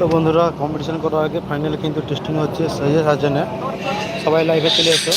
তো বন্ধুরা কম্পিটিশন করার আগে ফাইনালে কিন্তু টেস্টিং হচ্ছে সাজেস আছে না সবাই লাইভে চলে এসো।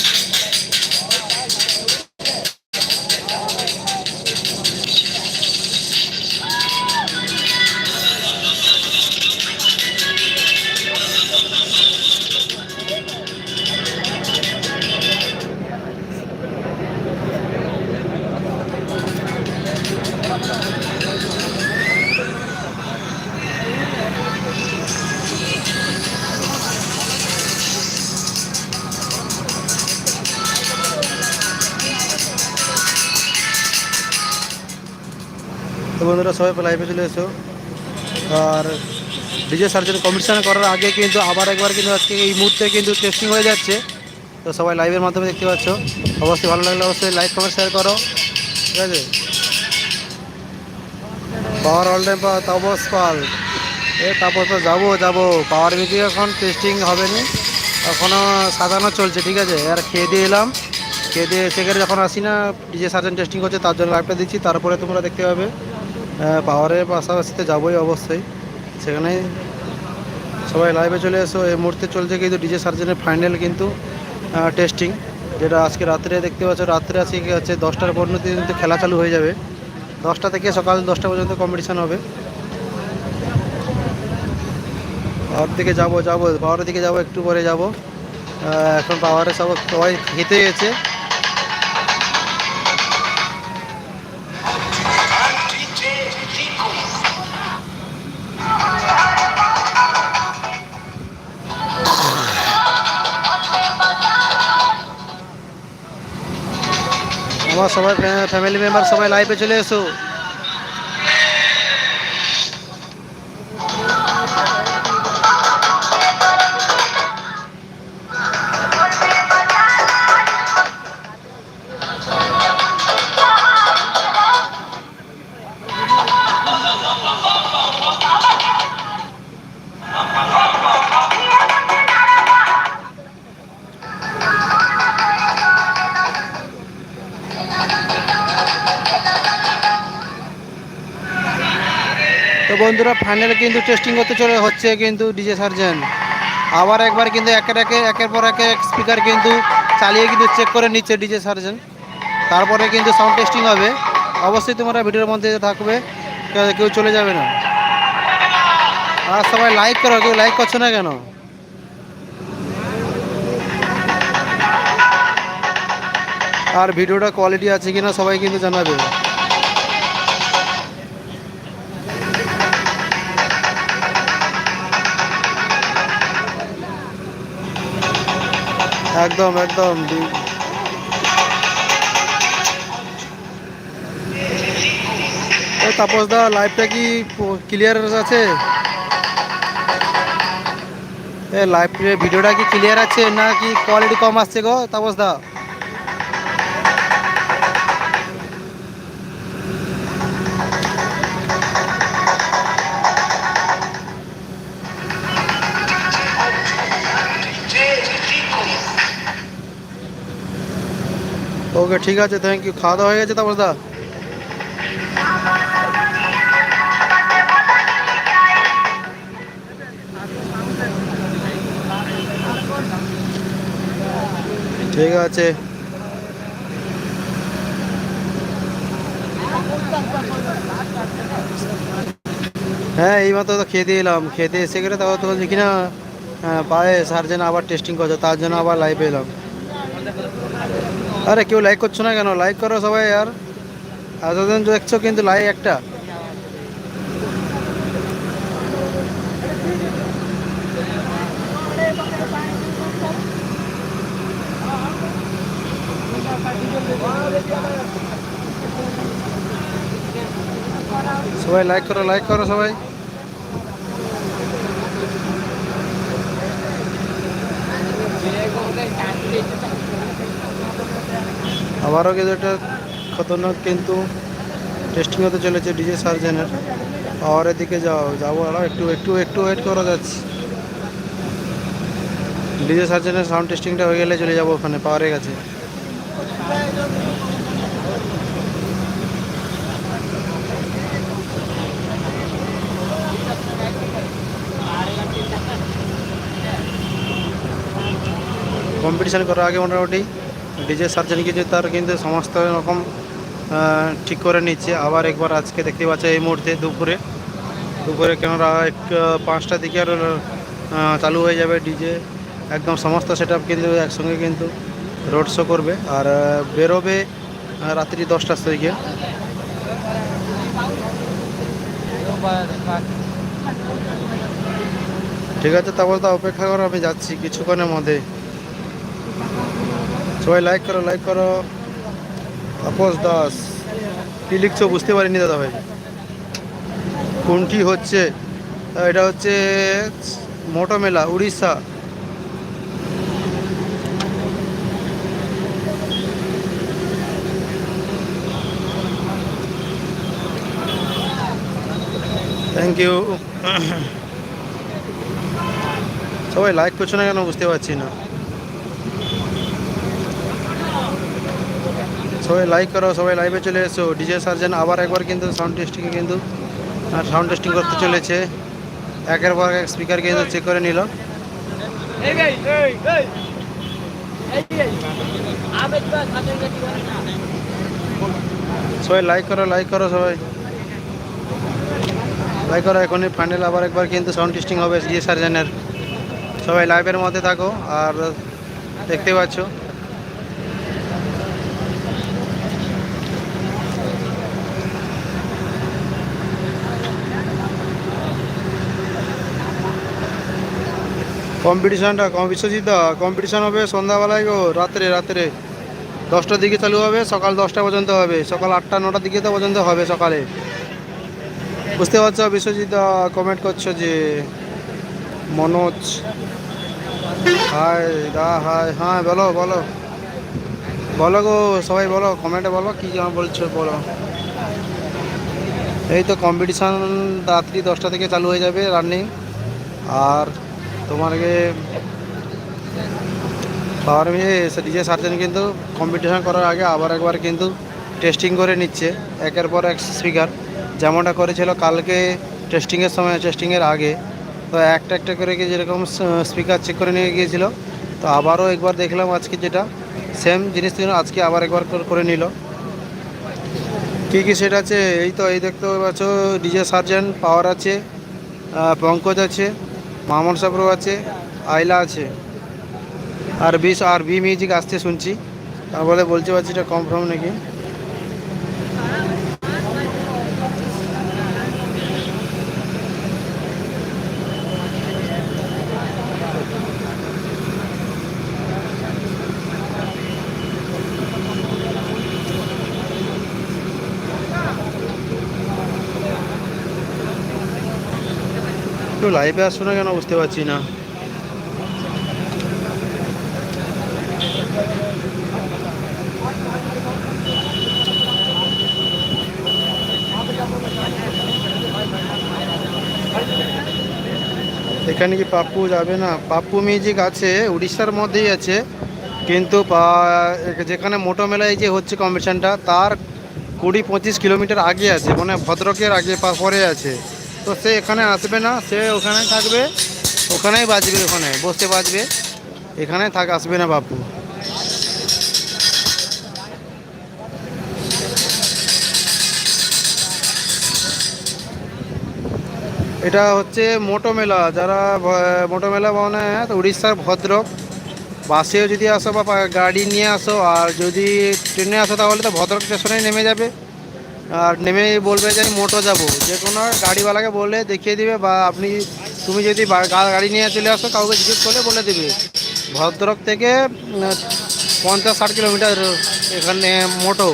তো বন্ধুরা সবাই লাইভে চলে এসো। আর ডিজে সার্জন কম্পিটিশন করার আগে কিন্তু আবার একবার কিন্তু আজকে এই মুহূর্তে কিন্তু টেস্টিং হয়ে যাচ্ছে। তো সবাই লাইভের মাধ্যমে দেখতে পাচ্ছ। অবশ্যই ভালো লাগলে অবশ্যই লাইক কমেন্ট শেয়ার করো। ঠিক আছে? Power all time power Tapas Pal. এ তাপস পাল, যাব যাব। পাওয়ার মিউজিক এখন টেস্টিং হবে নি এখনও সাজানো চলছে, ঠিক আছে? আর খেয়ে দিয়ে এলাম। খেয়ে দিয়ে সেখানে যখন আসি না, ডিজে সার্জন টেস্টিং করছে, তার জন্য লাইভটা দিচ্ছি। তারপরে তোমরা দেখতে পাবে। পাওয়ারের পাশাপাশিতে যাবোই অবশ্যই। সেখানে সবাই লাইভে চলে এসো। এই মুহূর্তে চলছে কিন্তু ডিজে সার্জনের ফাইনাল কিন্তু টেস্টিং যেটা আজকে রাত্রে দেখতে পাচ্ছ। রাত্রে আজকে হচ্ছে, দশটার পরিণতি কিন্তু খেলা চালু হয়ে যাবে। দশটা থেকে সকাল দশটা পর্যন্ত কম্পিটিশান হবে। পাওয়ার দিকে যাব যাব পাওয়ারের দিকে যাব, একটু পরে যাব। এখন পাওয়ারে সব সবাই খেতে গেছে। আমার সবাই ফ্যামিলি মেম্বার সবাই লাইভে চলে এসো। বন্ধুরা ফাইনালে কিন্তু টেস্টিং করতে চলে হচ্ছে কিন্তু ডিজে সার্জেন আবার একবার কিন্তু একের একে, একের পর একে এক স্পিকার কিন্তু চালিয়ে কিন্তু চেক করে নিচ্ছে ডিজে সার্জেন তারপরে কিন্তু সাউন্ড টেস্টিং হবে। অবশ্যই তোমরা ভিডিওর মধ্যে থাকবে, কেউ- চলে যাবে না। আর সবাই লাইক করো, কেউ লাইক করছ না কেন? আর ভিডিওটা কোয়ালিটি আছে কিনা সবাই কিন্তু জানাবে। একদম একদম তাপস দা লাইভটা কি ক্লিয়ার আছে? এ লাইভ ভিডিওটা কি ক্লিয়ার আছে না কি কোয়ালিটি কম আসছে গো তাপস দা? ওকে ঠিক আছে থ্যাংক ইউ খাওয়া দাওয়া হয়ে গেছে তাপস দা। ঠিক আছে। হ্যাঁ এইমাত্র তো খেতে এলাম। খেতে এসে গেলে তারপর তো বলছি কিনা আহ, পায়ে সার্জেন আবার টেস্টিং করছে তার জন্য আবার লাইভে এলাম। আরে কেউ লাইক করছ না কেন? লাইক করো সবাই আর। এতদিন দেখছ কিন্তু লাইক একটা। সবাই লাইক করো লাইক করো সবাই। আবারও কিন্তু এটা খতরনাক কিন্তু টেস্টিং হতে চলেছে ডিজে সার্জেনের পাওয়ারের দিকে যাও, যাব আরও একটু একটু একটু ওয়েট করা যাচ্ছে। ডিজে সার্জেনের সাউন্ড টেস্টিংটা হয়ে গেলে চলে যাব ওখানে, পাওয়ারের কাছে। কম্পিটিশান করার আগে মোটামুটি ডিজে সার্জন কিছু তার কিন্তু সমস্ত রকম ঠিক করে নিচ্ছে। আবার একবার আজকে দেখতে পাচ্ছে এই মুহূর্তে দুপুরে। দুপুরে কেননা এক পাঁচটার দিকে আর চালু হয়ে যাবে ডিজে। একদম সমস্ত সেট কিন্তু একসঙ্গে কিন্তু রোড শো করবে। আর বেরোবে রাত্রি দশটার থেকে। ঠিক আছে তারপর তো অপেক্ষা করো, আমি যাচ্ছি কিছুক্ষণের মধ্যে। সবাই লাইক করো লাইক করো। তাপস দাস, কি লিখছো বুঝতে পারিনি দাদা ভাই। কোনটি হচ্ছে? এটা হচ্ছে মোটো মেলা, উড়িষ্যা। থ্যাংক ইউ সবাই লাইক করছ না কেন বুঝতে পারছি না। সবাই লাইক করো সবাই লাইভে চলে এসো। ডিজে সার্জেন আবার একবার কিন্তু সাউন্ড টেস্টিংয়ে কিন্তু সাউন্ড টেস্টিং করতে চলেছে। একের পর এক স্পিকার কিন্তু চেক করে নিল। সবাই লাইক করো লাইক করো সবাই। লাইক করো এখনই ফাইনাল আবার একবার কিন্তু সাউন্ড টেস্টিং হবে ডিজে সার্জেনের সবাই লাইভের মধ্যে থাকো আর দেখতে পাচ্ছ। কম্পিটিশনটা বিশ্বজিৎ দা কম্পিটিশন হবে সন্ধ্যাবেলায় গো, রাত্রে রাত্রে। দশটার দিকে চালু হবে, সকাল দশটা পর্যন্ত হবে। সকাল আটটা, নটার দিকে তো পর্যন্ত হবে সকালে। বুঝতে পারছ বিশ্বজিৎ কমেন্ট করছ যে, মনোজ। হাই দা হাই হ্যাঁ বলো বলো। বলো গো, সবাই বলো কমেন্টে বলো, কী যেন বলছো, বলো। এই তো কম্পিটিশান রাত্রি দশটা থেকে চালু হয়ে যাবে রানিং আর তোমাকে পাওয়ার মিলে ডিজে সার্জন কিন্তু কম্পিটিশান করার আগে আবার একবার কিন্তু টেস্টিং করে নিচ্ছে। একের পর এক স্পিকার যেমনটা করেছিল কালকে টেস্টিংয়ের সময় টেস্টিংয়ের আগে। তো একটা একটা করে যেরকম স্পিকার চেক করে নিয়ে গিয়েছিল। তো আবারও একবার দেখলাম আজকে যেটা। সেম জিনিস আজকে আবার একবার করে- নিল। কী কী সেট আছে? এই তো, এই দেখতে পাচ্ছ ডিজে সার্জন পাওয়ার আছে পঙ্কজ আছে। মামন সাবরু আছে, আইলা আছে। আর বি আর বি মিউজিক আসতে শুনছি। তারপরে বলতে পারছি এটা কনফার্ম নাকি। লাইভে আসছো না কেন বুঝতে পারছি না। এখানে কি পাপ্পু যাবে না? পাপ্পু মিউজিক আছে, উড়িষ্যার মধ্যেই আছে। কিন্তু যেখানে মোটো মেলায় যে হচ্ছে কম্পিটিশনটা তার কুড়ি পঁচিশ কিলোমিটার আগে আছে মানে ভদ্রকের আগে পরে আছে। তো সে এখানে আসবে না, সে ওখানে থাকবে, ওখানেই বাজবে ওখানে, বসে বাজবে। এখানে থাক, আসবে না বাপু। এটা হচ্ছে মোটো মেলা, যারা মোটো মেলা মানে উড়িষ্যার ভদ্রক। বাসেও যদি আসো বা গাড়ি নিয়ে আসো, আর যদি ট্রেনে আসো, তাহলে তো ভদ্রক স্টেশনে নেমে যাবে। আর নেমে বলবে যে আমি মোটো যাব। যে কোনো গাড়িওয়ালাকে বলে দেখিয়ে দিবে বা আপনি, তুমি যদি গাড়ি নিয়ে চলে আসো, কাউকে জিজ্ঞেস করলে বলে দেবে। ভদ্রক থেকে পঞ্চাশ ষাট কিলোমিটার এখানে মোটো।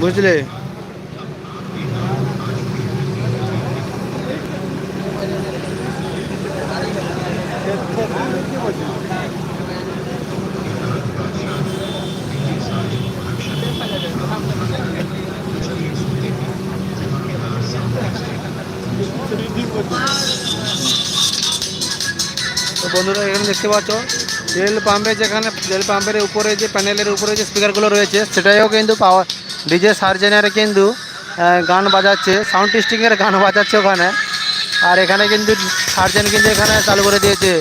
বুঝলে? বন্ধুরা, এখানে দেখতে পাচ্ছ তেল পাম্পে যেখানে তেল পাম্পের উপরে যে প্যানেলের উপরে যে স্পিকারগুলো রয়েছে সেটাও কিন্তু পাওয়ার ডিজে সার্জেনের কিন্তু গান বাজাচ্ছে, সাউন্ড টেস্টিংয়ের গান বাজাচ্ছে ওখানে। আর এখানে কিন্তু সার্জেন কিন্তু এখানে চালু করে দিয়েছে।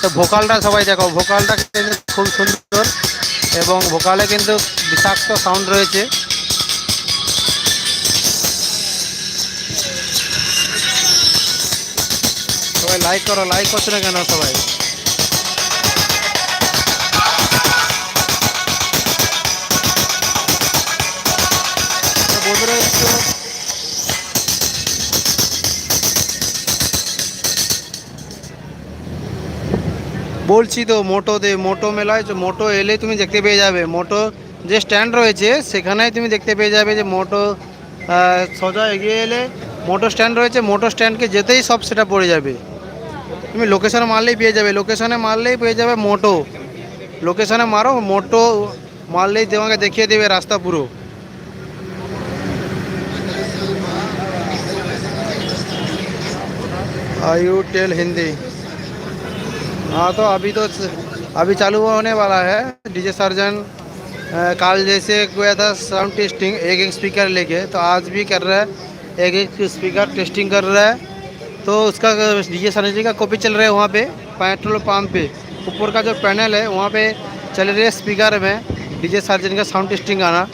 তো ভোকালটা সবাই দেখো, ভোকালটা কিন্তু খুব সুন্দর, এবং ভোকালে কিন্তু বিষাক্ত সাউন্ড রয়েছে। সবাই লাইক করো লাইক করছ না কেন সবাই? বলছি তো মোটোতে মোটো মেলায় মোটো এলে তুমি দেখতে পেয়ে যাবে। মোটো যে স্ট্যান্ড রয়েছে, সেখানেই তুমি দেখতে পেয়ে যাবে যে মোটো সোজা এগিয়ে এলে মোটো স্ট্যান্ড রয়েছে। মোটো স্ট্যান্ডকে যেতেই সব সেটা পড়ে যাবে। তুমি লোকেশনে মারলেই পেয়ে যাবে লোকেশনে মারলেই পেয়ে যাবে মোটো লোকেশনে মারো মোটো মারলেই তোমাকে দেখিয়ে দেবে রাস্তা পুরো आई यू टेल हिंदी हाँ तो अभी तो अभी चालू होने वाला है डीजे सर्जन कल जैसे गया था साउंड टेस्टिंग एक एक स्पीकर लेके तो आज भी कर रहा है एक एक स्पीकर टेस्टिंग कर रहा है तो उसका डीजे सर्जन का कॉपी चल रहा है वहाँ पे पेट्रोल पंप पे ऊपर का जो पैनल है वहाँ पे चल रहे स्पीकर में डीजे सर्जन का साउंड टेस्टिंग आना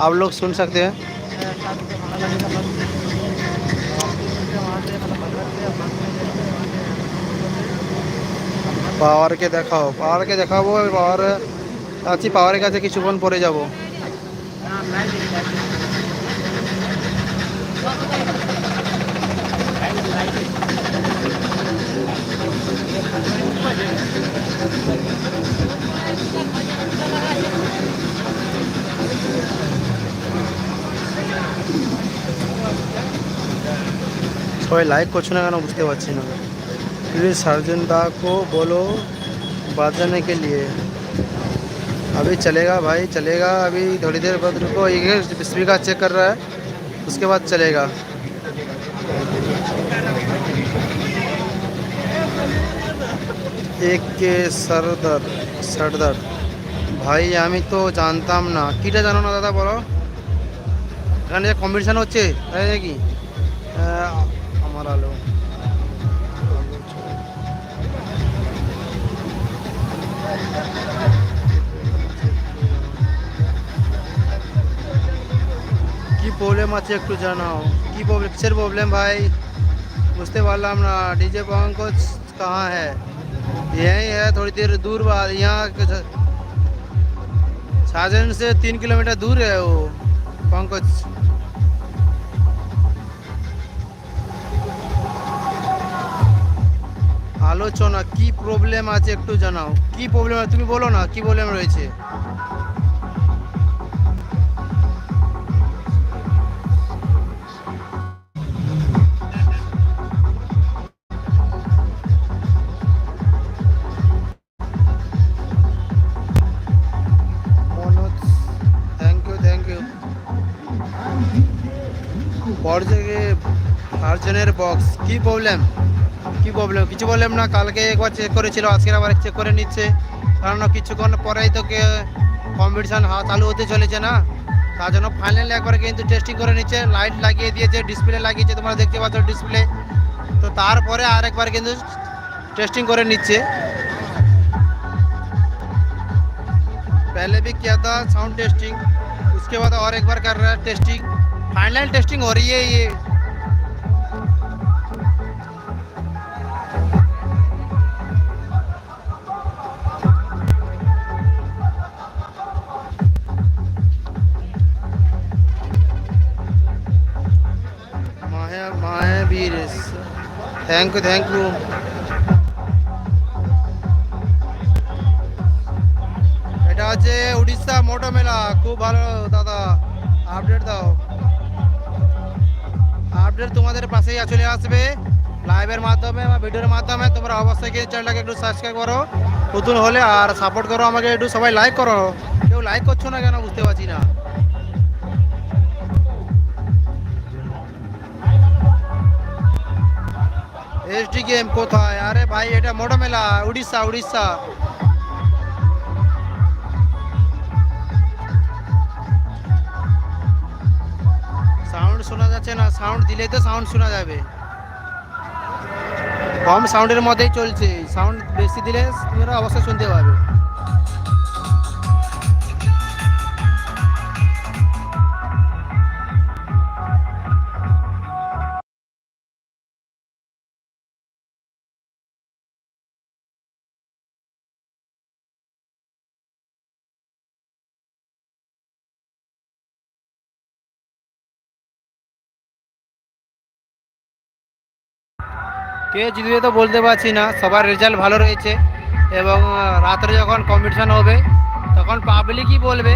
आप लोग सुन सकते हैं পাওয়ারকে দেখাও পাওয়ারকে দেখাবো পাওয়ার আছি পাওয়ারের কাছে কিছুক্ষণ পরে যাব সবাই লাইক করছো না কেন বুঝতে পারছি না प्लीज सर्जन दा को बोलो बजाने के लिए अभी चलेगा भाई चलेगा अभी थोड़ी देर बाद रुको ये स्पीकर चेक कर रहा है उसके बाद चलेगा एक के सरदर सरदर ভাই আমি তো জানতাম না কিটা জানো না দাদা বলো এখানে যে কম্পিটিশান হচ্ছে তাই নাকি আহ, আমার আলো কি প্রবলেম আছে একটু জানাও কি প্রবলেম কিসের প্রবলেম ভাই বুঝতে পারলাম না डीजे पंकज कहाँ है यही है थोड़ी देर दूर बाद यहाँ के- साजन से तीन किलोमीटर दूर है वो पंकज আলোচনা কি প্রবলেম আছে একটু জানাও কি প্রবলেম তুমি বলো না কি প্রবলেম রয়েছে আর্জনের বক্স কি প্রবলেম কি প্রবলেম কিছু প্রবলেম না কালকে একবার চেক করেছিল আজকে আবার চেক করে নিচ্ছে কারণ কিছুক্ষণ পরেই তো কম্পিটিশান চালু হতে চলেছে না তার জন্য ফাইনালি একবার কিন্তু টেস্টিং করে নিচ্ছে লাইট লাগিয়ে দিয়েছে ডিসপ্লে লাগিয়েছে তোমরা দেখতে পাচ্ছ ডিসপ্লে তো তারপরে আরেকবার কিন্তু টেস্টিং করে নিচ্ছে पहले भी किया था साउंड टेस्टिंग उसके बाद और एक बार कर रहा है टेस्टिंग फाइनल टेस्टिंग हो रही है ये থ্যাংক ইউ থ্যাংক ইউ এটা হচ্ছে উড়িষ্যা মোটো মেলা। খুব ভালো দাদা। আপডেট দাও। আপডেট তোমাদের পাশেই চলে আসবে। লাইভের মাধ্যমে বা ভিডিওর মাধ্যমে তোমরা অবশ্যই গিয়ে চ্যানেলটাকে একটু সাবস্ক্রাইব করো। নতুন হলে আর সাপোর্ট করো আমাকে, একটু সবাই লাইক করো। কেউ লাইক করছ না কেন বুঝতে পারছি না। গেম কোথায়? আরে ভাই, এটা মোটো মেলা, উড়িষ্যা উড়িষ্যা। সাউন্ড শোনা যাচ্ছে না সাউন্ড দিলেই তো সাউন্ড শোনা যাবে। কম সাউন্ডের মধ্যেই চলছে সাউন্ড বেশি দিলে তোমরা অবশ্যই শুনতে পাবে। কে জিতবে তো বলতে পারছি না। সবার রেজাল্ট ভালো রয়েছে এবং রাত্রে যখন কম্পিটিশন হবে, তখন পাবলিকই বলবে।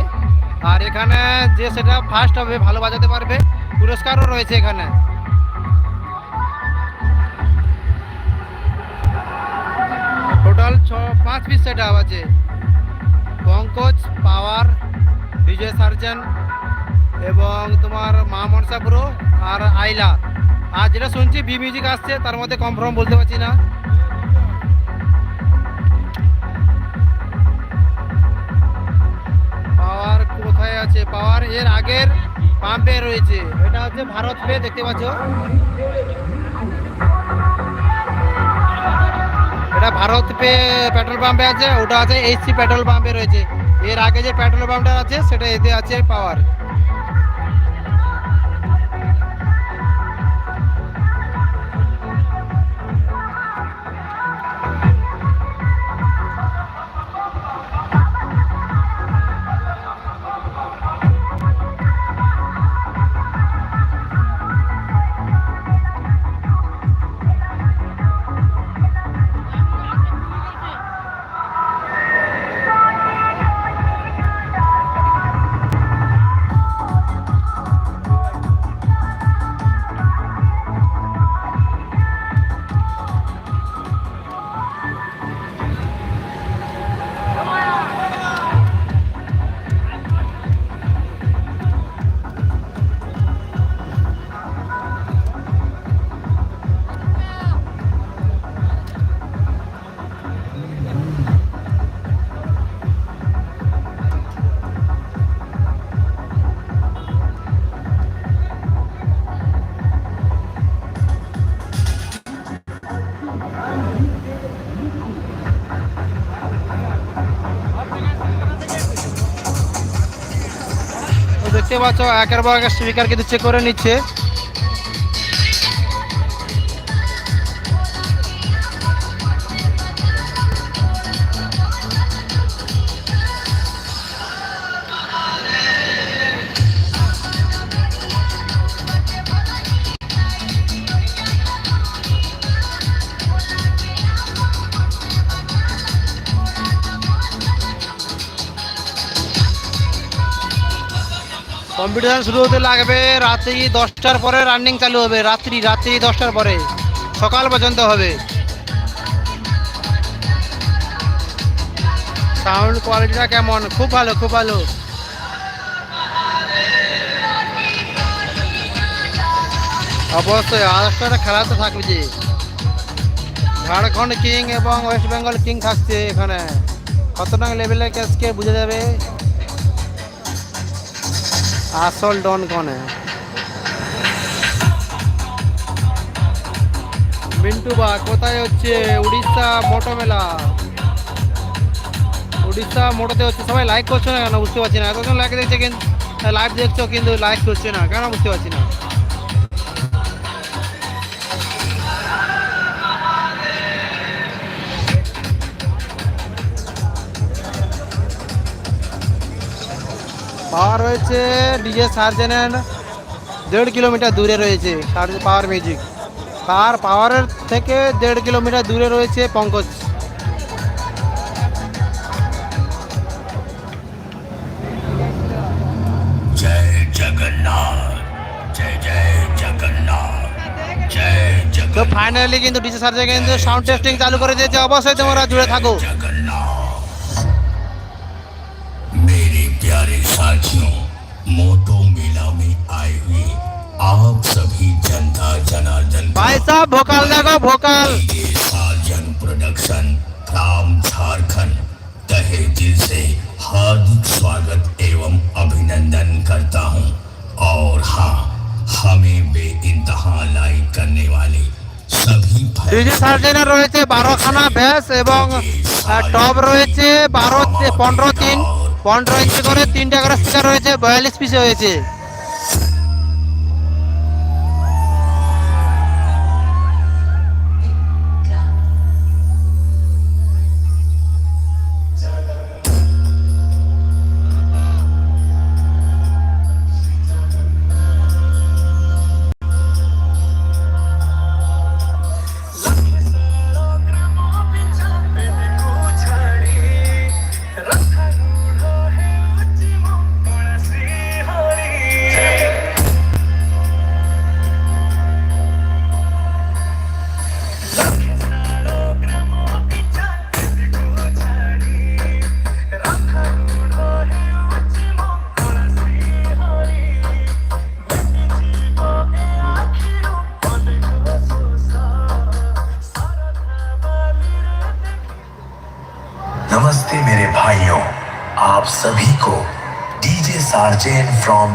আর এখানে যে সেটা ফার্স্ট হবে, ভালো বাজাতে পারবে। পুরস্কারও রয়েছে এখানে। টোটাল ছ, পাঁচ পিস সেট আপ আছে। পঙ্কজ, পাওয়ার, বিজয় সার্জন এবং তোমার মা মনসাপুরো আর আইলা। আর যেটা শুনছি বি মিউজিক আসছে, তার মধ্যে কনফার্ম বলতে পারছি না। পাওয়ার কোথায় আছে? পাওয়ার এর আগের পাম্পে রয়েছে। এটা হচ্ছে ভারত পে, দেখতে পাচ্ছ? এটা ভারত পে পেট্রোল পাম্পে আছে, ওটা আছে এইচসি পেট্রোল পাম্পে রয়েছে। এর আগে যে পেট্রোল পাম্পটা আছে, সেটা এতে আছে পাওয়ার দেখতে পাচ্ছ একের পর এক স্পিকার কিন্তু চেক করে নিচ্ছে। কম্পিটিশন শুরু হতে লাগবে রাত্রি দশটার পরে রানিং চালু হবে, রাত্রি রাত্রি দশটার পরে। সকাল পর্যন্ত হবে। সাউন্ড কোয়ালিটিটা কেমন? খুব ভালো খুব ভালো। অবশ্যই আরেকটা খেলা তো থাকবে যে। ঝাড়খণ্ড কিং এবং ওয়েস্ট বেঙ্গল কিং থাকছে এখানে। কত টাকা লেভেলের ক্যাশকে বোঝা যাবে? আসল ডন কনে? মিন্টু বা, কোথায় হচ্ছে উড়িষ্যা মোটো মেলা? উড়িষ্যা মোটোতে হচ্ছে, সবাই লাইক করছ না কেন? বুঝতে পারছি না। এতজন লাইক দেখছে কিন্তু লাইভ দেখছ কিন্তু লাইক করছে না। কেন বুঝতে পারছি না? আর রয়েছে ডিজে সার্জেনের দেড় কিলোমিটার দূরে রয়েছে পাওয়ার মিউজিক তার পাওয়ারের থেকে দেড় কিলোমিটার দূরে রয়েছে পঙ্কজ। তো ফাইনালি কিন্তু ডিজে সার্জে কিন্তু সাউন্ড টেস্টিং চালু করে দিয়েছে। অবশ্যই তোমরা জুড়ে থাকো। साथियों मोटो मेला में आए हुए आप सभी जनता जनार्दन को ভাই সাহ ভোকাল দেখো ভোকাল ये साजन प्रोडक्शन फ्राम झारखंड तहे दिल से हार्दिक स्वागत एवं अभिनंदन करता हूं और हाँ हमें बे इंतहा लाइक करने वाले सभी भाई ডিজি সার্জেনের রয়েছে বারোখানা ভ্যাস এবং আহ, টপ রয়েছে বারো তে- পনেরো তিন পনেরো ইঞ্চি করে তিনটা করে স্পিকার রয়েছে বয়াল্লিশ পিসে হয়েছে।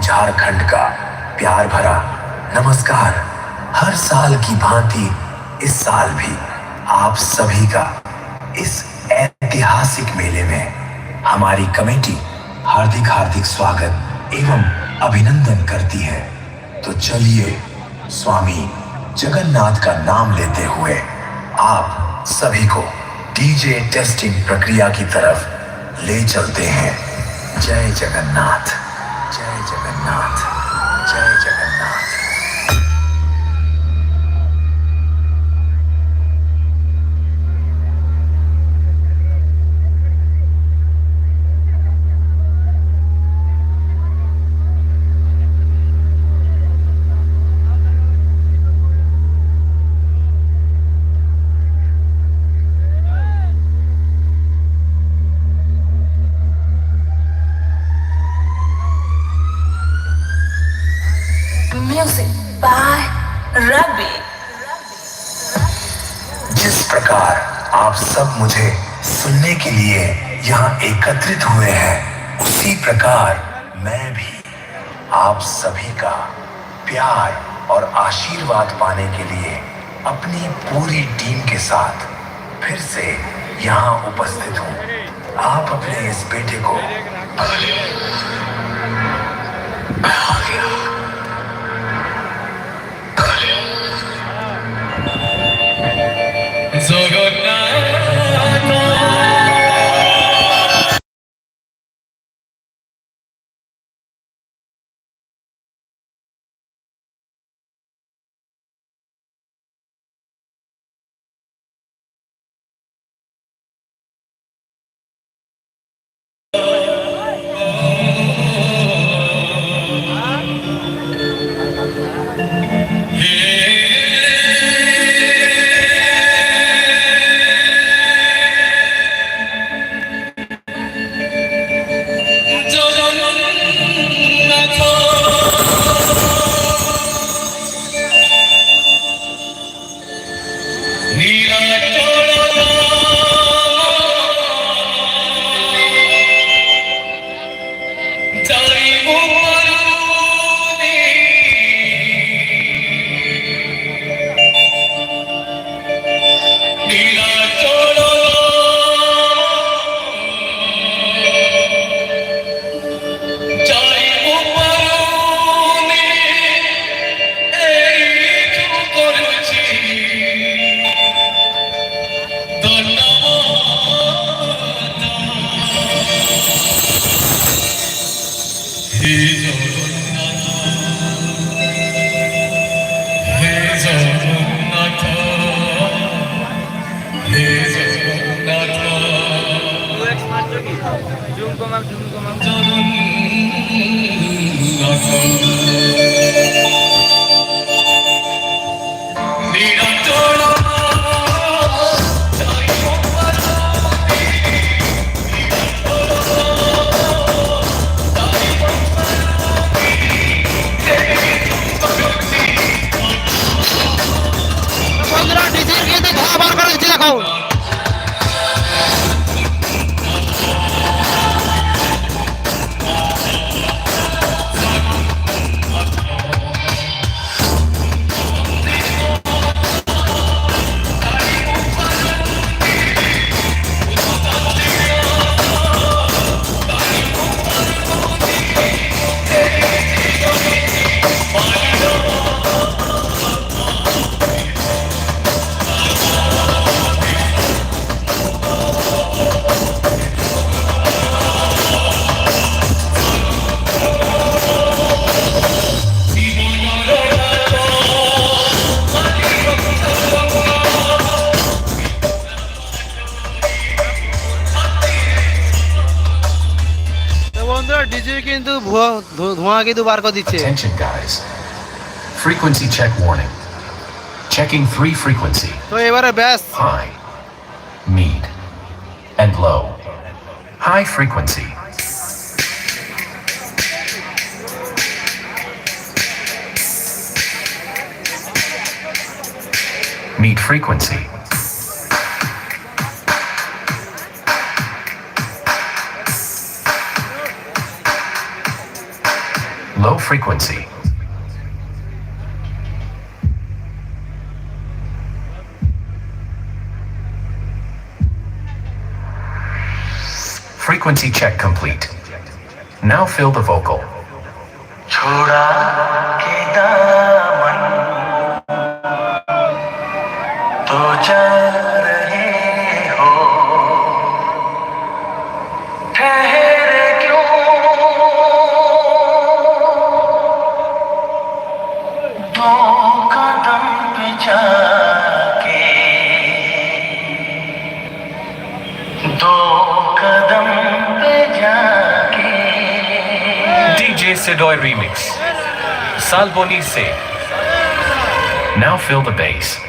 झारखंड का प्यार भरा नमस्कार। हर साल की भांति इस साल भी आप सभी का इस ऐतिहासिक मेले में हमारी कमेटी हार्दिक हार्दिक स्वागत एवं अभिनंदन करती है। तो चलिए, स्वामी जगन्नाथ का नाम लेते हुए आप सभी को डीजे टेस्टिंग प्रक्रिया की तरफ़ ले चलते हैं। जय Jagannath. Change it not. Change it. Ravi. जिस प्रकार आप सब मुझे सुनने के लिए यहाँ एकत्रित हुए हैं उसी प्रकार मैं भी आप सभी का प्यार और आशीर्वाद पाने के लिए अपनी पूरी टीम के साथ फिर से यहाँ उपस्थित हूँ आप अपने इस बेटे को জুম কমাম জুম কমাম বন্ধুরা ধু- ধোঁয়া কিন্তু বার করে দিচ্ছে Attention, guys. Frequency check warning. Checking three frequency তো এবারে ব্যাস high, mid, and low. High frequency. Mid frequency. Low frequency. Frequency check complete. Now fill the vocal. छोड़ा Sidoy Remix. Salboni Se. Now fill the bass.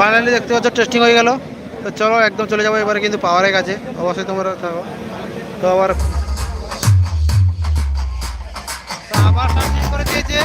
Finally দেখতে পাচ্ছ testing হয়ে গেল। তো চলো, একদম চলে যাব, এবারে কিন্তু পাওয়ারের কাছে। অবশ্যই তোমরা থাকো। তো আবার আবার করে দিয়েছে।